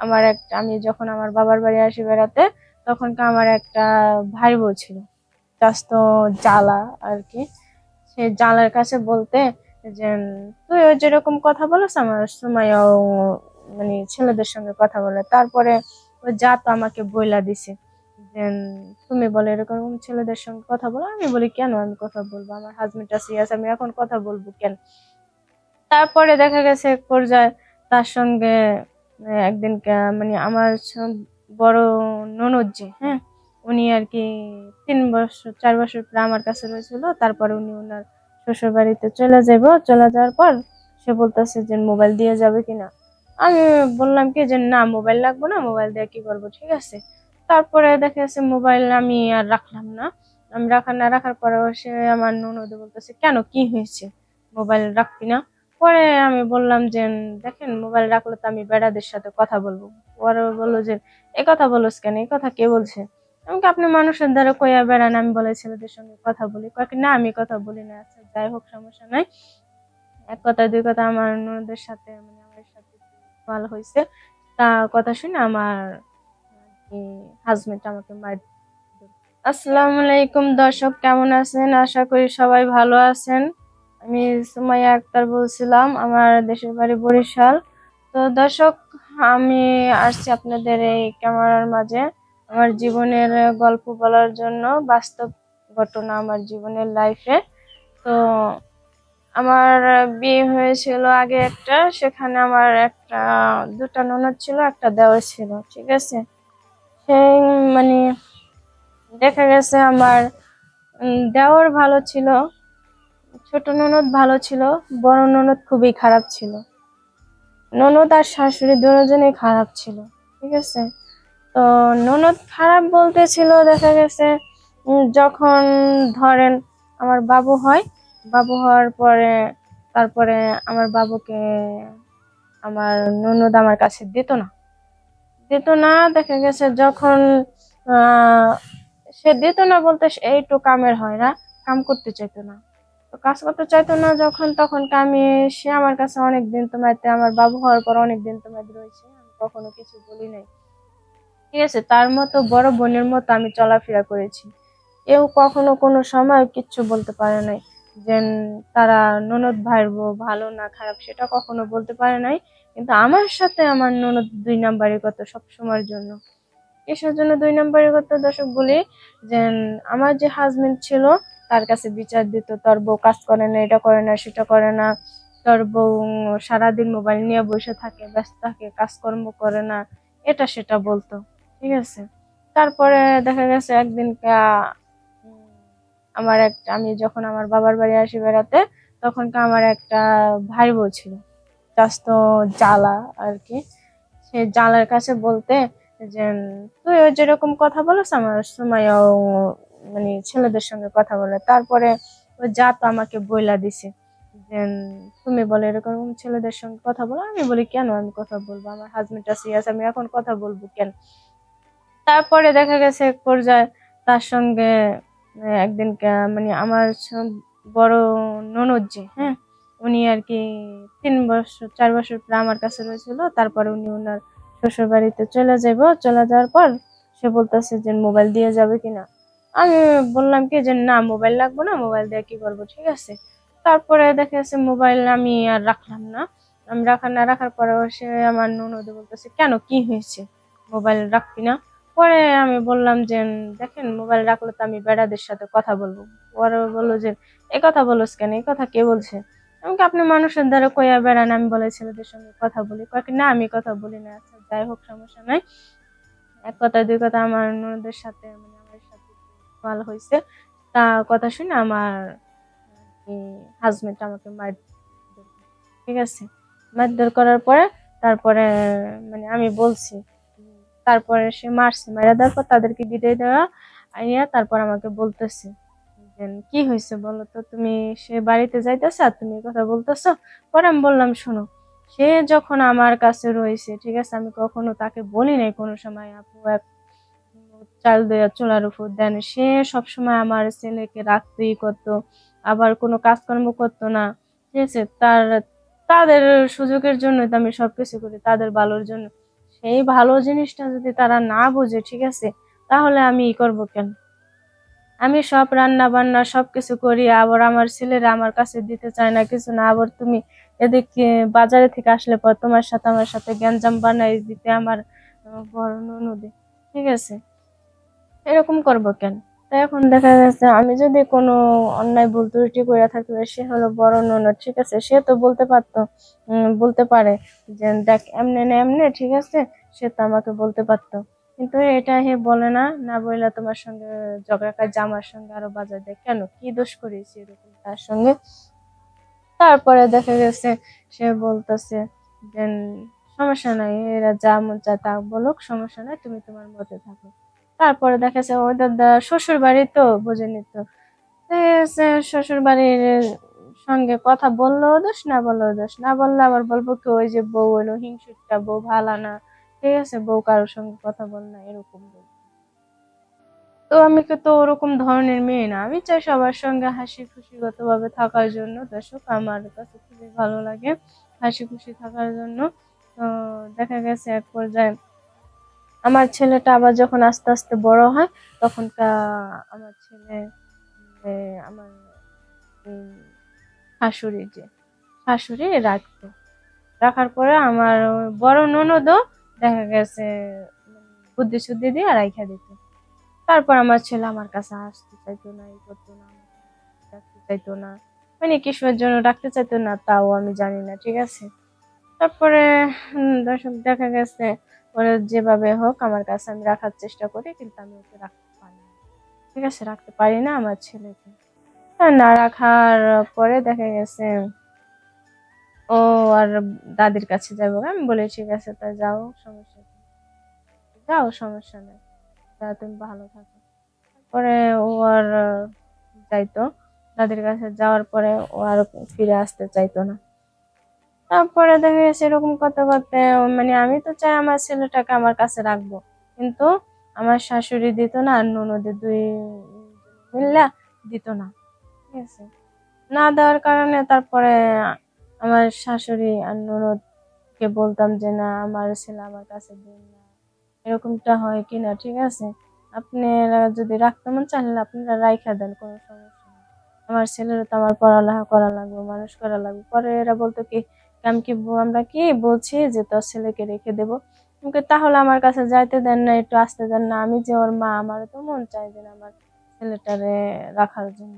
আমার একটা, আমি যখন আমার বাবার বাড়ি আসি বেড়াতে, তখন আমার একটা ভাই বউ ছিল জাস্ট জ্বালা আর কি। সে জ্বালার কাছে বলতে যে, তুই ওই যেরকম কথা বলিস আমার সময়ও মানে ছেলেদের সঙ্গে কথা বলে। তারপরে ওই যা তো আমাকে বইলা দিছে যে, তুমি বলে এরকম ছেলেদের সঙ্গে কথা বলো। আমি বলি, কেন আমি কথা বলব? আমার হাজবেন্ড আছে আমি এখন কথা বলব কেন? তারপরে দেখা গেছে এক পর্যায়ে তার সঙ্গে একদিন মানে আমার বড় ননদ যে হ্যাঁ উনি আর কি তিন বছর, চার বছর প্রায় আমার কাছে রয়েছিল। তারপরে উনি ওনার শ্বশুর বাড়িতে চলে যাব। চলে যাওয়ার পর সে বলতেছে যে মোবাইল দিয়ে যাবে কিনা আমি বললাম কি যে না, মোবাইল লাগবে না, মোবাইল দিয়ে কি করব, ঠিক আছে। তারপরে দেখা যাচ্ছে মোবাইল আমি আর রাখলাম না। আমি রাখা না, রাখার পরে সে আমার ননদ বলতেছে, কেন? কি হয়েছে? মোবাইল রাখবি না? পরে আমি বললাম যে, দেখেন মোবাইল রাখলে তো আমি বেড়াদের সাথে কথা বলব। পরে ও বলল যে, এ কথা বলোস কেন? এই কথা কে বলছে? আমাকে আপনি মানুষের দ্বারা কইয়া বেড়ান, আমি বলে ছেলেদের সঙ্গে কথা বলি। কয়েক না, আমি কথা বলি না। আচ্ছা যাই হোক, সমস্যা নাই। এক কথা, দুই কথা, আমার ননদের সাথে মানে আমার সাথে ভালো হয়েছে তা কথা শুনে আমার হাজবেন্ড আমাকে মার আসসালামু আলাইকুম দর্শক, কেমন আছেন? আশা করি সবাই ভালো আছেন। আমি সুমাইয়া আক্তার বলছিলাম, আমার দেশের বাড়ি বরিশাল। তো দর্শক, আমি আসছি আপনাদের এই ক্যামেরার মাঝে। আমার জীবনের গল্প বলার জন্য বাস্তব ঘটনা আমার জীবনের লাইফে তো আমার বিয়ে হয়েছিল আগে একটা, সেখানে আমার একটা, দুটা ননদ ছিল, একটা দেওয়ার ছিল, ঠিক আছে? সেই মানে দেখা গেছে আমার দেওর ভালো ছিল। ছোট ননদ ভালো ছিল, বড় ননদ খুবই খারাপ ছিল। ননদ আর শাশুড়ি দুজনেই খারাপ ছিল, ঠিক আছে? তো ননদ খারাপ বলতে ছিল দেখা গেছে যখন ধরেন আমার বাবু হয়, বাবু হওয়ার পরে, তারপরে আমার বাবুকে আমার ননদ আমার কাছে দিত না। দিত না, দেখা গেছে যখন সে দিত না বলতে এইটু কামের হয় না, কাম করতে চাইতো না। তো কাজ করতে চাইতো না যখন তখন কামে সে আমার কাছে অনেক দিন তোমাতে আমার বাবু হওয়ার পর অনেক দিন তোমাদের রয়েছে, আমি কখনো কিছু বলি নাই। ঠিক আছে, তার মতো বড় বোনের মতো আমি চলাফেরা করেছি। কেউ কখনো কোনো সময় কিচ্ছু বলতে পারে নাই, যে তারা ননদ ভাইয়ের বউ ভালো না খারাপ সেটা কখনো বলতে পারে নাই, কিন্তু আমার সাথে আমার ননদ দুই নাম্বারের কথা সব সময়ের জন্য। এসব জন্য দুই নাম্বারের কথা দর্শক বলি, যে আমার যে হাজবেন্ড ছিল তার কাছে বিচার দিত, তোর বউ কাজ করে না, এটা করে না, সেটা করে না। তোর বউ সারাদিন মোবাইল নিয়ে বসে থাকে, ব্যস্ত থাকে, কাজকর্ম করে না। এটা সেটা বলতো। ঠিক আছে? তারপরে দেখা গেছে একদিন আমার একটা আমি যখন আমার বাবার বাড়ি আসি বেড়াতে, তখন আমার একটা ভাই বউ ছিল। জাস্ট জ্বালা আর কি। সে জ্বালার কাছে বলতে যে তুই যেরকম কথা বলিস, আমার সময়ও মানে ছেলেদের সঙ্গে কথা বলে। তারপরে ওই যা তো আমাকে বইলা দিছে তুমি বলে এরকম ছেলেদের সঙ্গে কথা বলো। আমি বলি, কেন আমি কথা বলব? আমার হাজবেন্ড আছে আমি এখন কথা বলব কেন? তারপরে দেখা গেছে এক পর্যায়ে তার সঙ্গে একদিন মানে আমার বড় ননদ যে হ্যাঁ উনি আর কি তিন বছর, চার বছর পরে আমার কাছে রয়েছিল। তারপরে উনি ওনার শ্বশুর বাড়িতে চলে যাব চলে যাওয়ার পর সে বলতেছে যে, মোবাইল দিয়ে যাবে কিনা? আমি বললাম কি যে, না মোবাইল লাগবে না মোবাইল দিয়ে কি করব? ঠিক আছে। তারপরে দেখা যাচ্ছে মোবাইল আমি আর রাখলাম না। আমি রাখা না রাখার পরে সে আমার ননদ বলতেছে, কেন? কি হয়েছে? মোবাইল রাখবি না? পরে আমি বললাম যে, দেখেন মোবাইল রাখলে তো আমি বেড়াদের সাথে কথা বলব। পরে বলল যে, এ কথা বলোস কেন? এই কথা কে বলছে? আমাকে আপনি মানুষের দ্বারা কইয়া বেড়ান, আমি বলে ছেলেদের সঙ্গে কথা বলি। কয়েক না, আমি কথা বলি না আচ্ছা যাই হোক, সমস্যা নাই। এক কথা দুই কথা আমার ননদের সাথে মানে ভালো হয়েছে। তা কথা শুনে আমার হাজবেন্ড আমাকে মার ঠিক আছে? মারধর করার পরে তারপরে মানে আমি বলছি, তারপরে সে মারছে মারা দেওয়ার পর তাদেরকে বিদায় দেওয়া আইয়া তারপর আমাকে বলতেছে কি হয়েছে বলো তো? তুমি সে বাড়িতে যাইতেছে আর তুমি কথা বলতেছো? পরে আমি বললাম, শোনো, সে যখন আমার কাছে রয়েছে, ঠিক আছে? আমি কখনো তাকে বলি নাই কোনো সময়, আপু এক চাল দেয়া, চোলার উপর দেন। সে সবসময় আমার ছেলেকে রাখতেই করতো, আবার কোনো কাজকর্ম করতো না। ঠিক আছে? তার, তাদের সুযোগের জন্য তো আমি সবকিছু করি, তাদের ভালোর জন্য। সেই ভালো জিনিসটা যদি তারা না বোঝে, ঠিক আছে? তাহলে আমি ই করব কেন? আমি সব রান্না বান্না সব কিছু করি, আবার আমার ছেলেরা আমার কাছে দিতে চায় না কিছু না। আবার তুমি এদিকে বাজারে থেকে আসলে পর তোমার সাথে আমার সাথে গ্যাঞ্জাম বানাই দিতে আমার বড় ননদে। ঠিক আছে? এরকম করব কেন? তাই এখন দেখা যাচ্ছে আমি যদি কোনো অন্যায় ভুল ত্রুটি করে থাকি সে হলো বড় ননদ, ঠিক আছে? সে তো বলতে পারতো বলতে পারে যে, দেখ, এমনে না, এমনে, ঠিক আছে? সে তো আমাকে বলতে পারতো। কিন্তু এটা হে বলে না না বললে তোমার সঙ্গে ঝগড়া কাজ আমার সঙ্গে আরও বাজার দেয়। কেন? কি দোষ করেছি এরকম তার সঙ্গে? তারপরে দেখা গেছে, সে বলতেছে যে সমস্যা নাই, এরা যা মন চায় তা বলুক, সমস্যা নাই, তুমি তোমার মতে থাকো। তারপরে দেখা যাচ্ছে ওদের দা- শ্বশুর বাড়ি তো বোঝেনি তো। শ্বশুর বাড়ির সঙ্গে কথা বললেও দোষ, না বললেও দোষ। না বললে আবার বলব কি, ওই যে বউ এলো হিংসুকটা বউ ভালো না। ঠিক আছে, বউ কারোর সঙ্গে কথা বল না, এরকম তো আমি তো ওরকম ধরনের মেয়ে না। আমি চাই সবার সঙ্গে হাসি খুশিগত ভাবে থাকার জন্য। দর্শক, আমার কাছে খুবই ভালো লাগে হাসি খুশি থাকার জন্য। তো দেখা গেছে এক পর্যায়ে আমার ছেলেটা আবার যখন আস্তে আস্তে বড় হয় তখন আমার ছেলে আমার শাশুড়ি যে, শাশুড়ি রাখতো। রাখার পরে আমার বড় ননদও দেখা গেছে, বুদ্ধি শুদ্ধি দিয়ে রাইখা দিত। তারপর আমার ছেলে আমার কাছে আসতে চাইতো না ই করতো না রাখতে চাইতো না। মানে কিসের জন্য রাখতে চাইতো না, তাও আমি জানি না, ঠিক আছে? তারপরে দর্শক, দেখা গেছে ওরা যেভাবে হোক, আমার কাছে আমি রাখার চেষ্টা করি, কিন্তু আমি ওকে রাখতে পারি না। ঠিক আছে, রাখতে পারি না আমার ছেলেকে। না রাখার পরে দেখা গেছে ও আর দাদির কাছে যাব। আমি বলি, ঠিক আছে, তা যাও, সমস্যা যাও, সমস্যা নেই। তা তুমি ভালো থাকো। পরে ও আর যাইতো। দাদির কাছে যাওয়ার পরে ও আর ফিরে আসতে চাইতো না। তারপরে দেখা গেছে এরকম করতে করতে মানে আমি তো চাই আমার ছেলেটাকে আমার কাছে রাখব। কিন্তু আমার শাশুড়ি দিত না আর ননদের দুই মিল্লা দিত না। ঠিক আছে? না দেওয়ার কারণে তারপরে আমার শাশুড়ি আর ননদকে বলতাম যে, না, আমার ছেলে আমার কাছে দিন না। এরকমটা হয় কিনা, ঠিক আছে? আপনারা যদি রাখতে মন চাইলে আপনারা রাইখা দেন, কোনো সমস্যা আমার ছেলের তো আমার পড়ালেখা করা লাগবে, মানুষ করা লাগবে। পরে এরা বলতো কি আমি আমরা কি বলছি যে তোর ছেলেকে রেখে দেবো? তাহলে আমার কাছে যাইতে দেন না, একটু আসতে দেন না। আমি যে ওর মা আমার তো মন চাই যে আমার ছেলেটারে রাখার জন্য।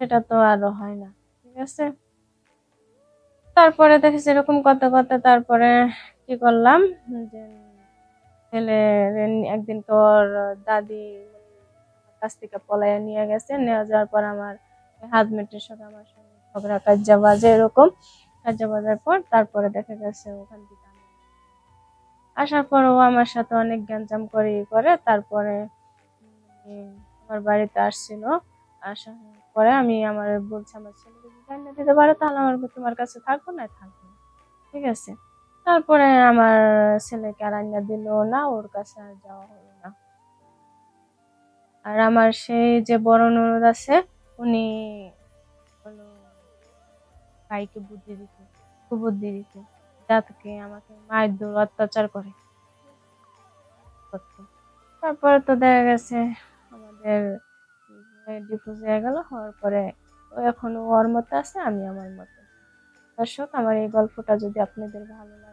সেটা তো আরও হয় না, ঠিক আছে? তারপরে দেখেছি এরকম করতে করতে তারপরে কি করলাম? যে ছেলে একদিন তোর দাদি কাছ থেকে পলাইয়া নিয়ে গেছে, নিয়ে যাওয়ার পর আমার হাজবেন্ডের সাথে আমার সঙ্গে ঝগড়া কাজ্জা বাজে এরকম কাজ্জা বাজার পর তারপরে দেখা গেছে ওখান থেকে আসার পর ও আমার সাথে অনেক গ্যাঞ্জাম করে করে, তারপরে আমার বাড়িতে আসছিল। আসার পরে আমি আমার বলছি আমার ছেলেকে যদি রান্না দিতে পারো, তাহলে আমার তোমার কাছে থাকব না থাকব। ঠিক আছে। তারপরে আমার ছেলেকে আর রান্না দিল না, ওর কাছে আর যাওয়া হলো না। আর আমার সেই যে বড় ননদ আছে, উনি ভাইকে বুদ্ধি দিতে কুবুদ্ধি দিতে যাতে আমাকে মায়ের দূর অত্যাচার করে। তারপরে তো দেখা গেছে আমাদের ডিভোর্স হয়ে গেল, হওয়ার পরে ও এখন ওর মতো আছে, আমি আমার মতো দর্শক, আমার এই গল্পটা যদি আপনাদের ভালো লাগে